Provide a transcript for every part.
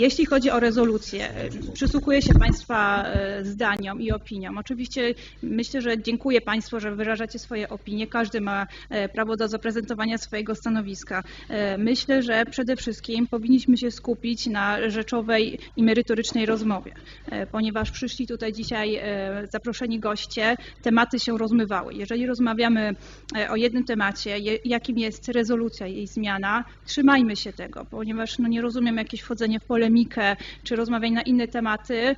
Jeśli chodzi o rezolucję, e, przysłuchuję się Państwa e, zdaniom i opiniom. Oczywiście myślę, że dziękuję Państwu, że wyrażacie swoje opinie. Każdy ma e, prawo do zaprezentowania swojego stanowiska. Myślę, że przede wszystkim powinniśmy się skupić na rzeczowej i merytorycznej rozmowie, ponieważ przyszli tutaj dzisiaj zaproszeni goście, tematy się rozmywały. Jeżeli rozmawiamy o jednym temacie, jakim jest rezolucja, jej zmiana, trzymajmy się tego, ponieważ no, nie rozumiem jakieś wchodzenie w polemikę czy rozmawianie na inne tematy, e,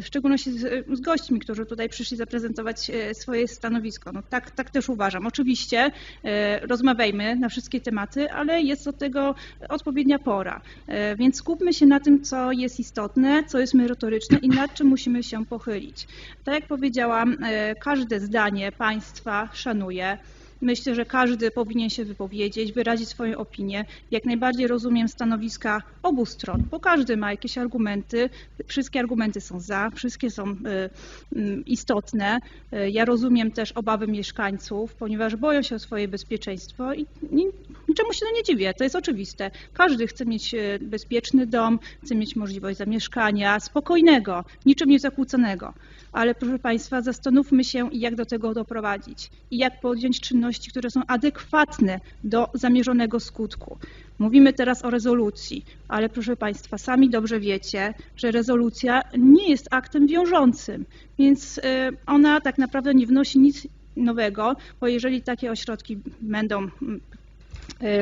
w szczególności z, z gośćmi, którzy tutaj przyszli zaprezentować e, swoje stanowisko. No, tak, tak też uważam. Oczywiście e, rozmawiajmy na wszystkie tematy, ale jest do tego odpowiednia pora. Więc skupmy się na tym, co jest istotne, co jest merytoryczne i nad czym musimy się pochylić. Tak jak powiedziałam, każde zdanie państwa szanuję. Myślę, że każdy powinien się wypowiedzieć, wyrazić swoją opinię. Jak najbardziej rozumiem stanowiska obu stron, bo każdy ma jakieś argumenty. Wszystkie argumenty są za, wszystkie są y, y, istotne. Y, Ja rozumiem też obawy mieszkańców, ponieważ boją się o swoje bezpieczeństwo i ni- niczemu się to nie dziwię, to jest oczywiste. Każdy chce mieć bezpieczny dom, chce mieć możliwość zamieszkania, spokojnego, niczym nie zakłóconego. Ale proszę Państwa, zastanówmy się, jak do tego doprowadzić i jak podjąć czynności, które są adekwatne do zamierzonego skutku. Mówimy teraz o rezolucji, ale proszę Państwa, sami dobrze wiecie, że rezolucja nie jest aktem wiążącym, więc y, ona tak naprawdę nie wnosi nic nowego, bo jeżeli takie ośrodki będą mm,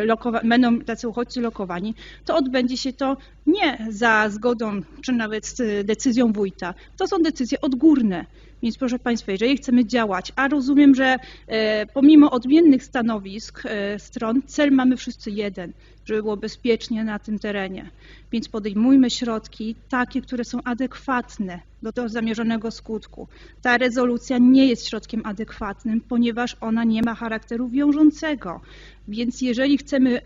lokowa- będą tacy uchodźcy lokowani, to odbędzie się to nie za zgodą czy nawet z decyzją wójta. To są decyzje odgórne. Więc proszę Państwa, jeżeli chcemy działać, a rozumiem, że e, pomimo odmiennych stanowisk stron, cel mamy wszyscy jeden, żeby było bezpiecznie na tym terenie. Więc podejmujmy środki takie, które są adekwatne do tego zamierzonego skutku. Ta rezolucja nie jest środkiem adekwatnym, ponieważ ona nie ma charakteru wiążącego. Więc jeżeli chcemy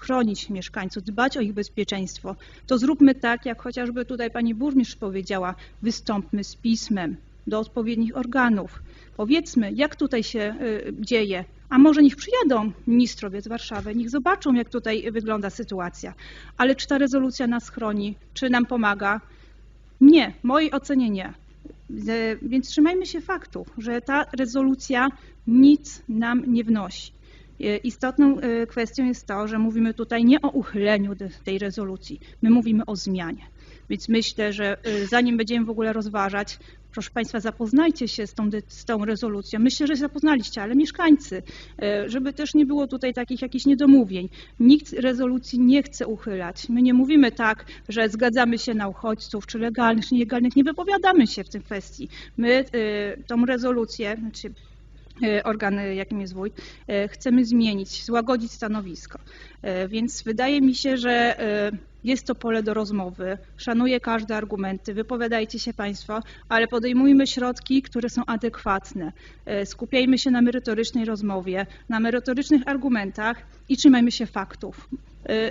chronić mieszkańców, dbać o ich bezpieczeństwo, to zróbmy tak, jak chociażby tutaj pani burmistrz powiedziała, wystąpmy z pismem do odpowiednich organów. Powiedzmy, jak tutaj się y, dzieje, a może niech przyjadą ministrowie z Warszawy, niech zobaczą, jak tutaj wygląda sytuacja. Ale czy ta rezolucja nas chroni, czy nam pomaga? Nie, w mojej ocenie nie. Z- Więc trzymajmy się faktów, że ta rezolucja nic nam nie wnosi. E, Istotną e, kwestią jest to, że mówimy tutaj nie o uchyleniu tej rezolucji, my mówimy o zmianie. Więc myślę, że e, zanim będziemy w ogóle rozważać, proszę Państwa, zapoznajcie się z tą, z tą rezolucją. Myślę, że zapoznaliście, ale mieszkańcy, żeby też nie było tutaj takich jakichś niedomówień. Nikt rezolucji nie chce uchylać. My nie mówimy tak, że zgadzamy się na uchodźców, czy legalnych, czy nielegalnych. Nie wypowiadamy się w tej kwestii. My tą rezolucję, znaczy organ, e, jakim jest wójt, e, chcemy zmienić, złagodzić stanowisko. E, Więc wydaje mi się, że jest to pole do rozmowy. Szanuję każde argumenty, wypowiadajcie się Państwo, ale podejmujmy środki, które są adekwatne. Skupiajmy się na merytorycznej rozmowie, na merytorycznych argumentach i trzymajmy się faktów.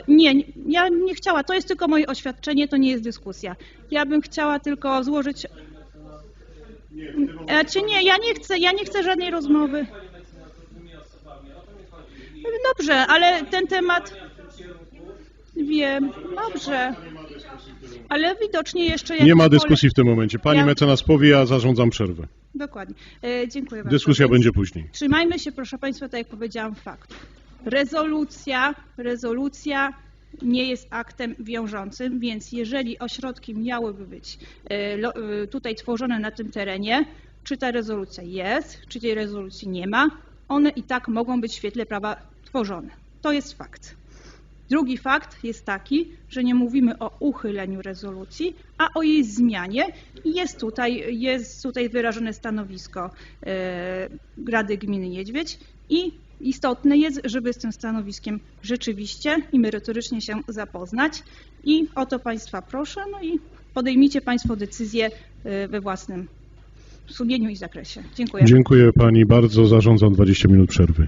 Nie, ja nie chciała, to jest tylko moje oświadczenie, to nie jest dyskusja. Ja bym chciała tylko złożyć Czy nie, ja nie chcę, ja nie chcę żadnej rozmowy. Dobrze, ale ten temat. Wiem, dobrze. Ale widocznie jeszcze. Nie ma dyskusji w tym momencie. Pani Ja- mecenas powie, ja zarządzam przerwę. Dokładnie. E, dziękuję bardzo. Dyskusja będzie później. Trzymajmy się, proszę Państwa, tak jak powiedziałam, faktów. Rezolucja, rezolucja nie jest aktem wiążącym, więc jeżeli ośrodki miałyby być e, e, tutaj tworzone na tym terenie, czy ta rezolucja jest, czy tej rezolucji nie ma, one i tak mogą być w świetle prawa tworzone. To jest fakt. Drugi fakt jest taki, że nie mówimy o uchyleniu rezolucji, a o jej zmianie jest tutaj, jest tutaj wyrażone stanowisko e, Rady Gminy Niedźwiedź i istotne jest, żeby z tym stanowiskiem rzeczywiście i merytorycznie się zapoznać i o to Państwa proszę, no i podejmijcie Państwo decyzję e, we własnym sumieniu i zakresie. Dziękuję. Dziękuję pani bardzo. Zarządzam 20 minut przerwy.